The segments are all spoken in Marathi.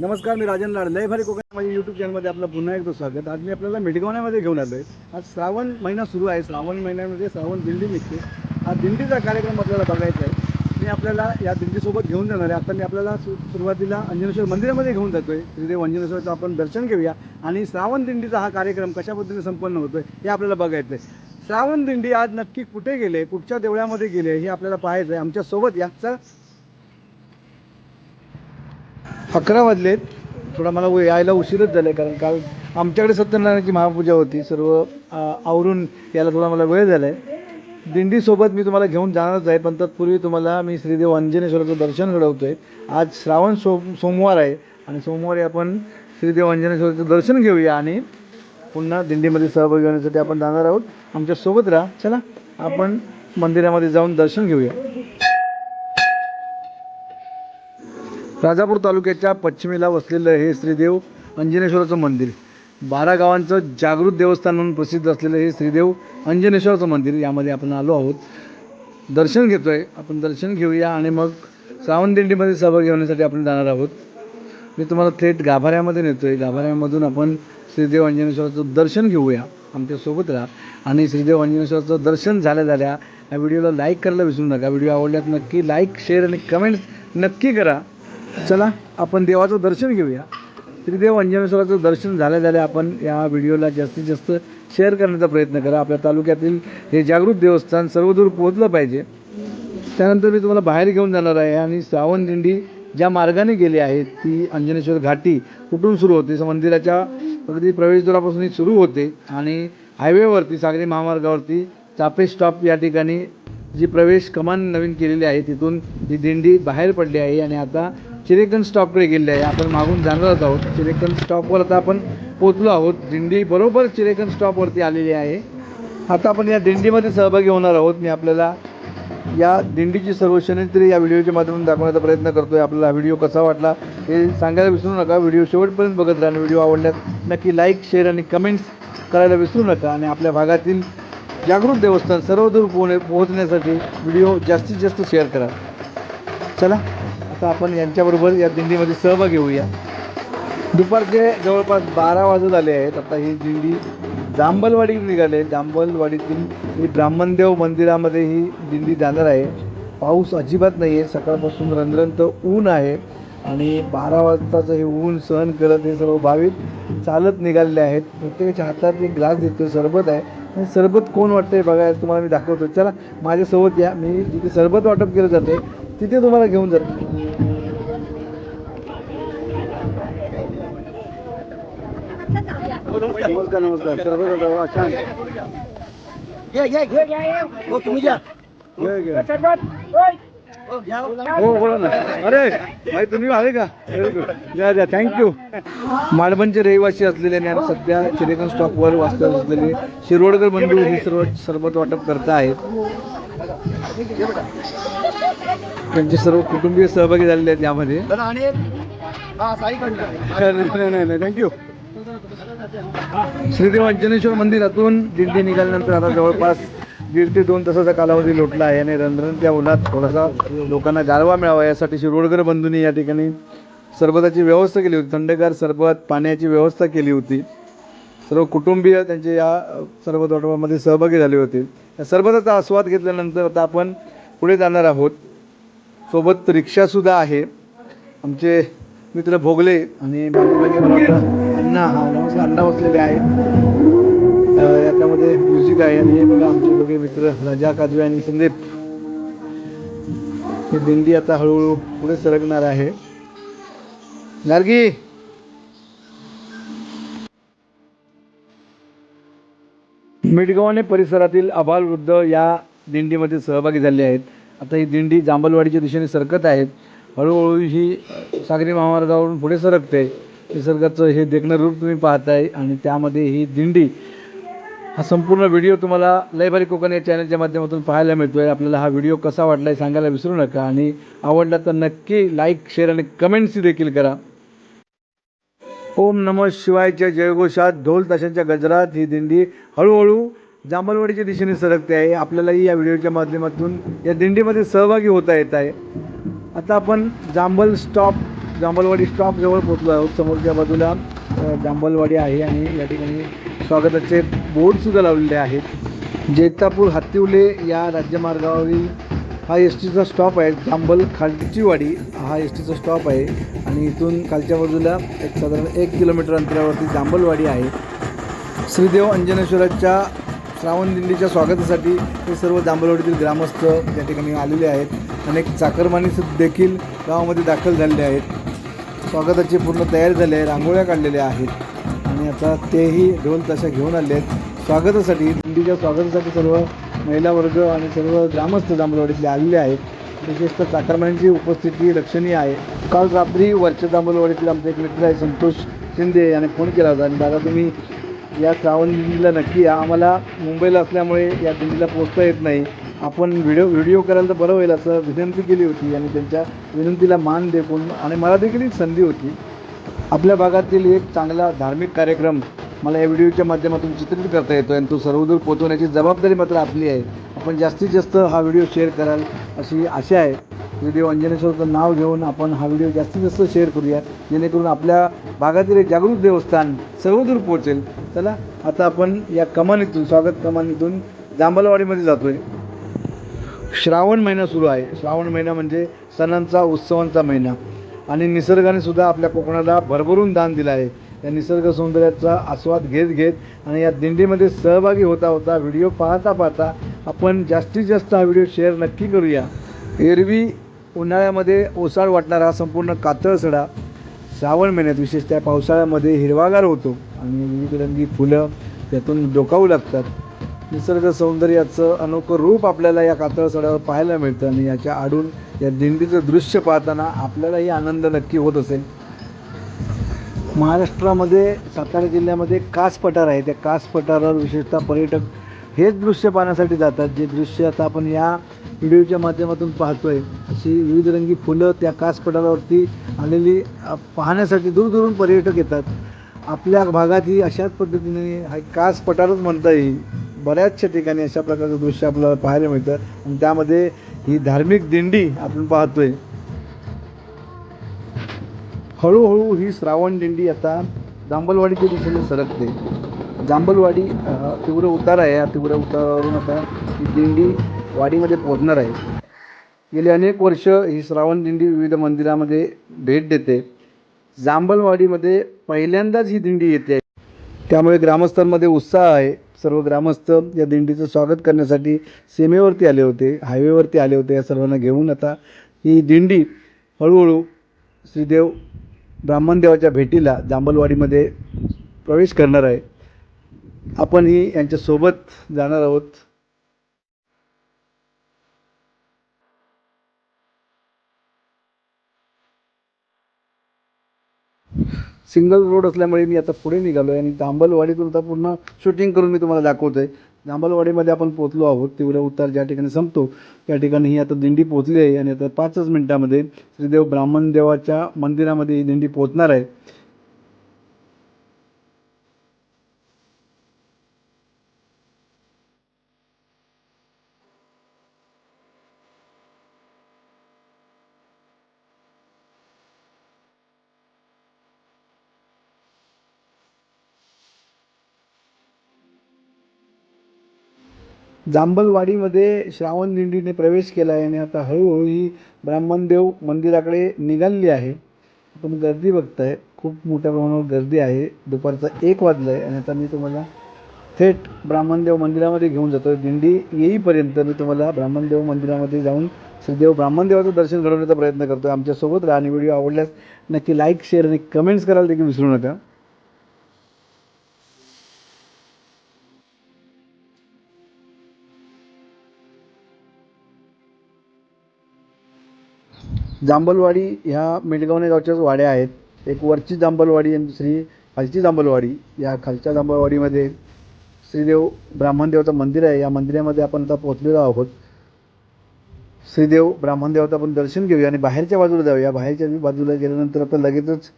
नमस्कार मी राजन लाड. लय भारी कोकण माझ्या यूट्यूब चॅनलमध्ये आपलं पुन्हा एकदा स्वागत. आज मी आपल्याला मेडगावण्यामध्ये घेऊन आलो आहे आज श्रावण महिना सुरू आहे. श्रावण महिन्यामध्ये श्रावण दिंडी निघते. हा दिंडीचा कार्यक्रम आपल्याला बघायचा आहे. मी आपल्याला या दिंडीसोबत घेऊन जाणार आहे. आता मी आपल्याला सु सुरुवातीला अंजनेश्वर मंदिरामध्ये घेऊन जातो आहे श्रीदेव अंजनेश्वरचं आपण दर्शन घेऊया. आणि श्रावण दिंडीचा हा कार्यक्रम कशा पद्धतीने संपन्न होतो आहे हे आपल्याला बघायचं आहे श्रावण दिंडी आज नक्की कुठे गेले? कुठच्या देवळामध्ये गेले? हे आपल्याला पाहायचं आहे आमच्यासोबत याचा अकरा वाजलेत थोडा मला यायला उशीरच झाला आहे कारण काल आमच्याकडे सत्यनारायणाची महापूजा होती. सर्व आवरून यायला थोडा मला वेळ झाला आहे दिंडीसोबत मी तुम्हाला घेऊन जाणारच आहे पण तत्पूर्वी तुम्हाला मी श्रीदेव अंजनेश्वराचं दर्शन घडवतो आहे आज श्रावण सो सोमवार आहे आणि सोमवारी आपण श्रीदेव अंजनेश्वराचं दर्शन घेऊया आणि पुन्हा दिंडीमध्ये सहभागी होण्यासाठी आपण जाणार आहोत. आमच्यासोबत राहा. चला आपण मंदिरामध्ये जाऊन दर्शन घेऊया. राजापूर तालुक्याच्या पश्चिमेला वसलेलं हे श्रीदेव अंजनेश्वराचं मंदिर. बारा गावांचं जागृत देवस्थान म्हणून प्रसिद्ध असलेलं हे श्रीदेव अंजनेश्वराचं मंदिर यामध्ये आपण आलो आहोत. दर्शन घेतो आहे आपण दर्शन घेऊया आणि मग श्रावण सहभाग सहभागी होण्यासाठी आपण जाणार आहोत. मी तुम्हाला थेट गाभाऱ्यामध्ये नेतो आहे गाभाऱ्यामधून आपण श्रीदेव अंजनेश्वराचं दर्शन घेऊया. आमच्यासोबत राहा. आणि श्रीदेव अंजनेश्वराचं दर्शन झाल्या झाल्या या व्हिडिओला लाईक करायला विसरू नका. व्हिडिओ आवडल्यात नक्की लाईक शेअर आणि कमेंट्स नक्की करा. चला आपण देवाचं दर्शन घेऊया. श्रीदेव अंजनेश्वराचं दर्शन झाल्या झाल्या आपण या व्हिडिओला जास्तीत जास्त शेअर करण्याचा प्रयत्न करा. आपल्या तालुक्यातील हे जागृत देवस्थान सर्वदूर पोहोचलं पाहिजे. त्यानंतर मी तुम्हाला बाहेर घेऊन जाणार आहे आणि श्रावण दिंडी ज्या मार्गाने गेली आहे ती अंजनेश्वर घाटी कुठून सुरू होते? मंदिराच्या अगदी प्रवेशद्वारापासून सुरू होते आणि हायवेवरती सागरी महामार्गावरती चापे स्टॉप या ठिकाणी जी प्रवेश कमान नवीन केलेली आहे तिथून ही दिंडी बाहेर पडली आहे आणि आता चिरेकन स्टॉपकडे गेले आहे. आपण मागून जाणारच आहोत. चिरेकन स्टॉपवर आता आपण पोचलो आहोत. दिंडी बरोबर चिरेकन स्टॉपवरती आलेली आहे. आता आपण या दिंडीमध्ये सहभागी होणार आहोत. मी आपल्याला या दिंडीची सर्व क्षणचित्रे या व्हिडिओच्या माध्यमातून दाखवण्याचा प्रयत्न करतो आहे आपल्याला हा व्हिडिओ कसा वाटला हे सांगायला विसरू नका. व्हिडिओ शेवटपर्यंत बघत राहा आणि व्हिडिओ आवडल्यास नक्की लाईक शेअर आणि कमेंट्स करायला विसरू नका. आणि आपल्या भागातील जागृत देवस्थान सर्वदूर पोहणे पोहोचण्यासाठी व्हिडिओ जास्तीत जास्त शेअर करा. चला. तर आपण यांच्याबरोबर या दिंडीमध्ये सहभागी होऊया. दुपारचे जवळपास बारा वाजत आले आहेत. आता ही दिंडी जांभलवाडी निघाले जांबलवाडीतील ही ब्राह्मणदेव मंदिरामध्ये ही दिंडी जाणार आहे. पाऊस अजिबात नाही आहे सकाळपासून रंध्रंत ऊन आहे आणि बारा वाजताचं हे ऊन सहन करत हे सर्व भाविक चालत निघालेले आहेत. प्रत्येकाच्या हातात एक ग्लास देतो सरबत आहे. आणि सरबत कोण वाटतंय बघा तुम्हाला मी दाखवतो. चला माझ्यासोबत या. मी जिथे सरबत वाटप केलं जाते तिथे तुम्हाला घेऊन जातो नमस्कार नमस्कार. सरबत वाटप, वा, छान. घे, घे. हो बोला ना. अरे भाई तुम्ही आले का. द्या द्या. थँक्यू मालवणचे रहिवासी असलेले आणि सध्या चिरेकन स्टॉपवर वास्तव असलेले शिरोडकर बंधू हे सर्व सरबत वाटप करत आहेत. त्यांचे सर्व कुटुंबीय सहभागी झालेले आहेत यामध्ये. नाही नाही नाही थँक्यू श्रीदेव अंजनेश्वर मंदिरातून दिंडी निघाल्यानंतर आता जवळपास दीड ते दोन तासाचा कालावधी लोटला आहे आणि रंध्रण त्या उन्हात थोडासा लोकांना गारवा मिळावा यासाठी शिरोडकर बंधूंनी या ठिकाणी सरबताची व्यवस्था केली होती. थंडगार सरबत पाण्याची व्यवस्था केली होती. सर्व कुटुंबीय त्यांचे या सरबत वाटपामध्ये सहभागी झाले होते. या सरबताचा आस्वाद घेतल्यानंतर आता आपण पुढे जाणार आहोत. सोबत रिक्षासुद्धा आहे. आमचे मित्र भोगले आणि अण्णा हा अण्णा बसलेले आहेत. याच्यामध्ये म्युझिक आहे आणि हे बघा आमचे दोघे मित्र रजा काजवे आणि संदीप. हे दिंडी आता हळूहळू पुढे सरकणार आहे. गार्गी मिडगावणे परिसरातील आबालवृद्ध या दिंडीमध्ये सहभागी झाले आहेत. आता ही दिंडी जांभलवाडीच्या दिशेने सरकत आहेत. हळूहळू ही सागरी महामार्गावरून पुढे सरकते. निसर्गाचं हे देखणं रूप तुम्ही पाहताय आणि त्यामध्ये ही दिंडी हा संपूर्ण व्हिडिओ तुम्हाला लयभारी कोकण या चॅनलच्या माध्यमातून पाहायला मिळतो आहे आपल्याला हा व्हिडिओ कसा वाटला आहे सांगायला विसरू नका आणि आवडला तर नक्की लाईक शेअर आणि कमेंट्स देखील करा. ओम नमः शिवायच्या जयघोषात ढोल ताशांच्या गजरात ही दिंडी हळूहळू जांभलवाडीच्या दिशेने सरकते आहे. आपल्यालाही या व्हिडिओच्या माध्यमातून या दिंडीमध्ये सहभागी होता येत आहे. आता आपण जांभल स्टॉप जांभलवाडी स्टॉप जवळ पोहोचलो आहोत. समोरच्या बाजूला जांभलवाडी आहे आणि या ठिकाणी स्वागताचे बोर्डसुद्धा लावलेले आहेत. जैतापूर हत्तिवले या राज्यमार्गावरील हा एस टीचा स्टॉप आहे. जांभल खालचीवाडी हा एस टीचा स्टॉप आहे. आणि इथून खालच्या बाजूला एक साधारण एक किलोमीटर अंतरावरती जांभलवाडी आहे. श्रीदेव अंजनेश्वराच्या श्रावण दिंडीच्या स्वागतासाठी हे सर्व जांभलवाडीतील ग्रामस्थ त्या ठिकाणी आलेले आहेत. अनेक चाकरमानी देखील गावामध्ये दाखल झालेले आहेत. स्वागताची पूर्ण तयारी झाली आहे रांगोळ्या काढलेल्या आहेत. आणि आता तेही ढोल तशा घेऊन आले आहेत. स्वागतासाठी दिंडीच्या स्वागतासाठी सर्व महिला वर्ग आणि सर्व ग्रामस्थ जांभलवाडीतले आलेले आहेत. विशेषतः चाकरमान्यांची उपस्थिती लक्षणीय आहे. काल रात्री वरच्या जांभलवाडीतील आमचे एक मित्र आहे संतोष शिंदे याने फोन केला होता. आणि दादा तुम्ही या श्रावण दिंडीला नक्की या. आम्हाला मुंबईला असल्यामुळे या दिंडीला पोचता येत नाही. आपण व्हिडिओ व्हिडिओ करायला तर बरं होईल असं विनंती केली होती आणि त्यांच्या विनंतीला मान देऊन आणि मला देखील एक संधी होती. आपल्या भागातील एक चांगला धार्मिक कार्यक्रम मला या व्हिडिओच्या माध्यमातून चित्रित करता येतो आणि तो सर्वदूर पोहोचवण्याची जबाबदारी मात्र आपली आहे. आपण जास्तीत जास्त हा व्हिडिओ शेअर कराल अशी आशा आहे. व्हिडिओ अंजनेश्वरचं नाव घेऊन आपण हा व्हिडिओ जास्तीत जास्त शेअर करूया. जेणेकरून आपल्या भागातील एक जागृत देवस्थान सर्वदूर पोहोचेल चला आता आपण या कमानीतून स्वागत कमानीतून जांभलवाडीमध्ये जातोय. श्रावण महिना सुरू आहे. श्रावण महिना म्हणजे सणांचा उत्सवांचा महिना. आणि निसर्गाने सुद्धा आपल्या कोकणाला भरभरून दान दिलं आहे. या निसर्ग सौंदर्याचा आस्वाद घेत घेत आणि या दिंडीमध्ये सहभागी होता होता व्हिडिओ पाहता पाहता आपण जास्तीत जास्त हा व्हिडिओ शेअर नक्की करूया. एरवी उन्हाळ्यामध्ये ओसाड वाटणारा हा संपूर्ण कातळ सडा श्रावण महिन्यात विशेषतः पावसाळ्यामध्ये हिरवागार होतो. आणि विविधरंगी फुलं त्यातून डोकावू लागतात. निसर्ग सौंदर्याचं अनोखं रूप आपल्याला या कातळ सड्यावर पाहायला मिळतं आणि याच्या आडून या दिंडीचं दृश्य पाहताना आपल्यालाही आनंद नक्की होत असेल. महाराष्ट्रामध्ये सातारा जिल्ह्यामध्ये कास पठार आहे. त्या कास पठारावर विशेषतः पर्यटक हेच दृश्य पाहण्यासाठी जातात जे दृश्य आता आपण या व्हिडिओच्या माध्यमातून पाहतोय. अशी विविधरंगी फुलं त्या कास पठारावरती आलेली पाहण्यासाठी दूरदूरून पर्यटक येतात. आपल्या भागात ही अशाच पद्धतीने हा कास पठारच म्हणता येईल. बऱ्याचशा ठिकाणी अशा प्रकारचं दृश्य आपल्याला पाहायला मिळतं. आणि त्यामध्ये ही धार्मिक दिंडी आपण पाहतोय. हळूहळू ही श्रावण दिंडी आता जांभलवाडीच्या दिशेने सरकते. जांभलवाडी तीव्र उतार आहे. या तीव्र उतारावरून आता ही दिंडी वाडीमध्ये पोहोचणार आहे. गेली अनेक वर्ष ही श्रावण दिंडी विविध मंदिरामध्ये भेट देते. जांभलवाडीमध्ये पहिल्यांदाच ही दिंडी येते. त्यामुळे ग्रामस्थांमध्ये उत्साह आहे. सर्व ग्रामस्थ या दिंडीचं स्वागत करण्यासाठी सीमेवरती आले होते हायवेवरती आले होते या सर्वांना घेऊन आता ही दिंडी हळूहळू श्रीदेव ब्राह्मणदेवाच्या भेटीला जांभलवाडीमध्ये प्रवेश करणार आहे. आपण ही यांच्यासोबत जाणार आहोत. सिंगल रोड असल्यामुळे मी आता पुढे निघालो आहे आणि जांभलवाडीतून आता पूर्ण शूटिंग करून मी तुम्हाला दाखवतो आहे जांभलवाडीमध्ये आपण पोचलो आहोत तीव्र उतार ज्या ठिकाणी संपतो त्या ठिकाणी ही आता दिंडी पोचली आहे आणि आता पाचच मिनटामध्ये श्रीदेव ब्राह्मण देवाच्या मंदिरामध्ये ही दिंडी पोचणार आहे. जांभलवाडीमध्ये श्रावण दिंडीने प्रवेश केला आहे आणि आता हळूहळू ही ब्राह्मणदेव मंदिराकडे निघालेली आहे. तुम्ही गर्दी बघताय. खूप मोठ्या प्रमाणावर गर्दी आहे. दुपारचा एक वाजलं आहे आणि आता मी तुम्हाला थेट ब्राह्मणदेव मंदिरामध्ये घेऊन जातो दिंडी येईपर्यंत मी तुम्हाला ब्राह्मणदेव मंदिरामध्ये जाऊन श्रीदेव ब्राह्मणदेवाचं दर्शन घडवण्याचा प्रयत्न करतो आमच्यासोबत राहा आणि व्हिडिओ आवडल्यास नक्की लाईक शेअर आणि कमेंट्स करायला देखील विसरू नका. जांभलवाडी ह्या मेडगावणे गावच्याच वाड्या आहेत. एक वरची जांभलवाडी आणि दुसरी खालची जांभलवाडी या खालच्या जांभलवाडीमध्ये श्रीदेव ब्राह्मणदेवाचं मंदिर आहे. या मंदिरामध्ये आपण आता पोहोचलेलो आहोत. श्रीदेव ब्राह्मणदेवाचं आपण दर्शन घेऊया आणि बाहेरच्या बाजूला जाऊया. बाहेरच्या बाजूला गेल्यानंतर आता लगेचच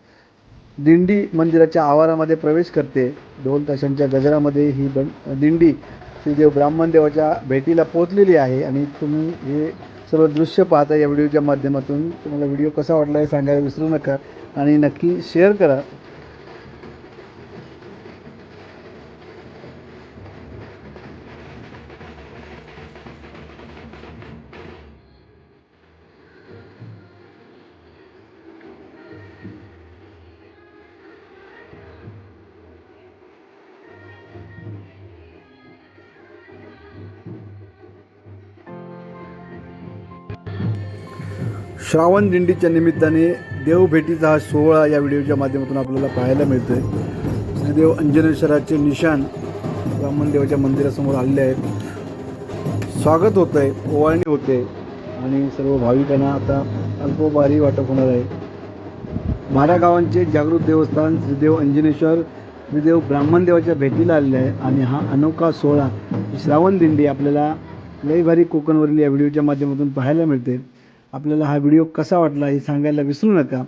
दिंडी मंदिराच्या आवारामध्ये प्रवेश करते. ढोल ताशांच्या गजरामध्ये ही बन दिंडी श्रीदेव ब्राह्मणदेवाच्या भेटीला पोचलेली आहे आणि तुम्ही हे सर्व दृश्य पाहता या व्हिडिओच्या माध्यमातून. तुम्हाला व्हिडिओ कसा वाटला हे सांगायला विसरू नका आणि नक्की शेअर करा. श्रावण दिंडीच्या निमित्ताने देवभेटीचा हा सोहळा या व्हिडिओच्या माध्यमातून आपल्याला पाहायला मिळतोय. श्रीदेव अंजनेश्वराचे निशाण ब्राह्मण देवाच्या मंदिरासमोर आलेले आहेत. स्वागत होतं आहे ओवाळणी होते आणि सर्व भाविकांना आता अल्पोपहारी वाटप होणार आहे. बारा गावांचे जागृत देवस्थान श्रीदेव अंजनेश्वर श्रीदेव ब्राह्मण देवाच्या भेटीला आलेले आहे आणि हा अनोखा सोहळा श्रावण दिंडी आपल्याला लई भारी कोकणवरील या व्हिडिओच्या माध्यमातून पाहायला मिळते. आपल्याला हा व्हिडिओ कसा वाटला हे सांगायला विसरू नका.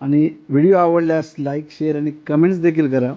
आणि व्हिडिओ आवडल्यास लाईक शेअर आणि कमेंट्स देखील करा.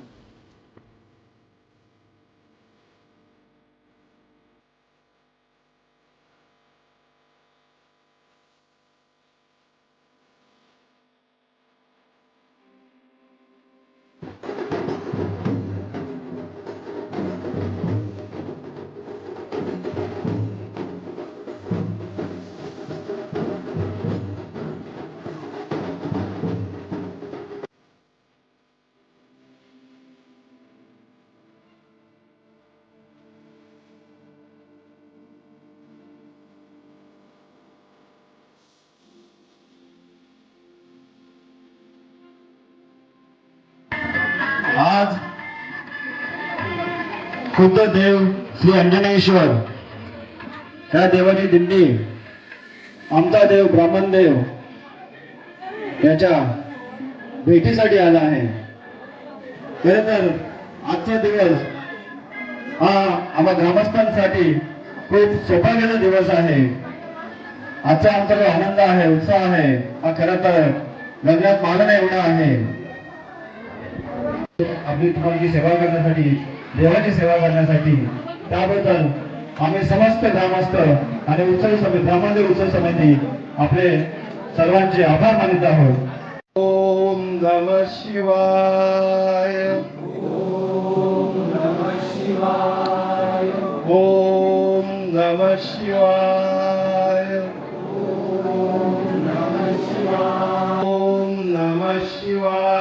आज खुद्द देव श्री अंजनेश्वर ह्या देवाची दिंडी आमचा देव ब्राह्मण देव याच्या भेटीसाठी आला आहे. खरे तर आजचा दिवस हा आम्हा ग्रामस्थांसाठी खूप सौभाग्याचा दिवस आहे. आजचा आमचा जो आनंद आहे उत्साह आहे हा खरं तर लग्नात मागणं एवढा आहे. आपली तुम्हाला सेवा करण्यासाठी देवाची सेवा करण्यासाठी त्याबद्दल आम्ही समस्त ग्रामस्थ आणि उत्सव समिती ब्राह्मणदेव उत्सव समिती आपले सर्वांचे आभार मानित आहोत. ओम नम शिवाय ओम नम शिवाय ओम नम शिवाय. ओम नम शिवाय. ओम नम शिवाय.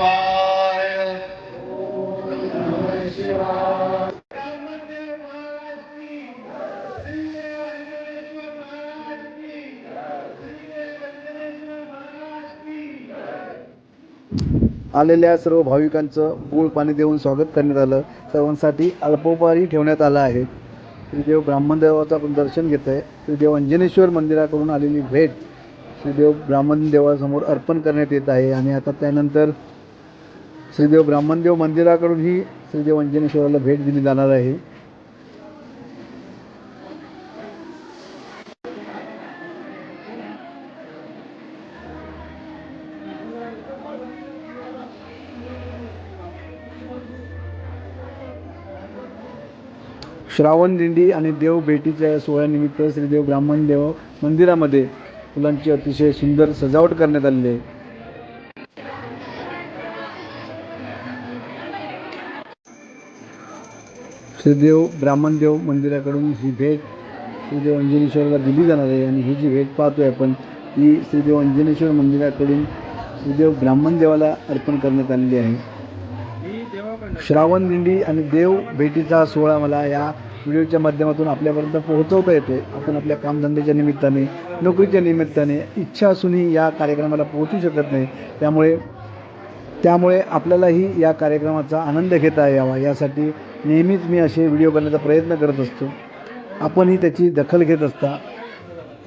शिवाय. आलेल्या सर्व भाविकांचं मूळ पाणी देऊन स्वागत करण्यात आलं. सर्वांसाठी अल्पोपारी ठेवण्यात आला आहे. श्रीदेव ब्राह्मण देवाचं आपण दर्शन घेत आहे. श्रीदेव अंजनेश्वर मंदिराकडून आलेली भेट श्रीदेव ब्राह्मण देवासमोर अर्पण करण्यात येत आहे आणि आता त्यानंतर श्रीदेव ब्राह्मणदेव मंदिराकडून ही श्रीदेव अंजनेश्वराला भेट दिली जाणार आहे. श्रावण दिंडी आणि देव भेटीच्या सोहळ्यानिमित्त श्रीदेव ब्राह्मण देव मंदिरामध्ये फुलांची अतिशय सुंदर सजावट करण्यात आलेली आहे. श्रीदेव ब्राह्मणदेव मंदिराकडून ही भेट श्रीदेव अंजनेश्वरला दिली जाणार आहे आणि ही जी भेट पाहतो आहे आपण ती श्रीदेव अंजनेश्वर मंदिराकडून श्रीदेव ब्राह्मणदेवाला अर्पण करण्यात आलेली आहे. श्रावण दिंडी आणि देव भेटीचा सोहळा मला या व्हिडिओच्या माध्यमातून आपल्यापर्यंत पोहोचवता येते आपण आपल्या कामधंद्याच्या निमित्ताने नोकरीच्या निमित्ताने इच्छा असूनही या कार्यक्रमाला पोहोचू शकत नाही. त्यामुळे त्यामुळे आपल्यालाही या कार्यक्रमाचा आनंद घेता यावा. यासाठी नेहमीच मी असे व्हिडिओ बनण्याचा प्रयत्न करत असतो. आपणही त्याची दखल घेत असता.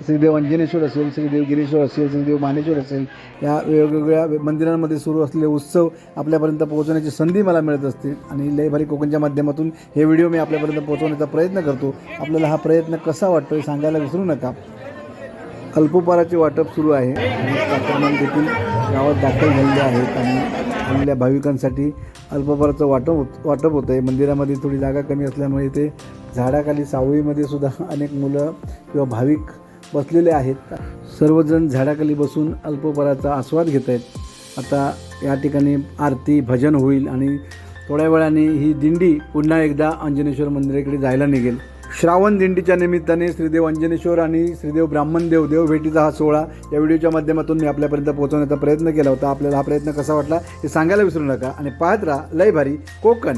श्रीदेव अंजनेश्वर असेल श्रीदेव गिरीश्वर असेल श्रीदेव मानेश्वर असेल या वेगवेगळ्या मंदिरांमध्ये सुरू असलेले उत्सव आपल्यापर्यंत पोहोचवण्याची संधी मला मिळत असते. आणि लय भारी कोकणच्या माध्यमातून हे व्हिडिओ मी आपल्यापर्यंत पोहोचवण्याचा प्रयत्न करतो. आपल्याला हा प्रयत्न कसा वाटतो हे सांगायला विसरू नका. अल्पोपाराचे वाटप सुरू आहे. आणि देखील गावात दाखल झालेले आहेत आणि आलेल्या भाविकांसाठी अल्पभराचं वाटप होत वाटप होतं आहे मंदिरामध्ये थोडी जागा कमी असल्यामुळे ते झाडाखाली सावळीमध्ये सुद्धा अनेक मुलं किंवा भाविक बसलेले आहेत. सर्वजण झाडाखाली बसून अल्पभराचा आस्वाद घेत आहेत आता या ठिकाणी आरती भजन होईल आणि थोड्या वेळाने ही दिंडी पुन्हा एकदा अंजनेश्वर मंदिराकडे जायला निघेल. श्रावण दिंडीच्या निमित्ताने श्रीदेव अंजनेश्वर आणि श्रीदेव ब्राह्मणदेव देव भेटीचा हा सोहळा या व्हिडिओच्या माध्यमातून मी आपल्यापर्यंत पोहोचवण्याचा प्रयत्न केला होता. आपल्याला हा प्रयत्न कसा वाटला हे सांगायला विसरू नका आणि पाहत राहा लय भारी कोकण.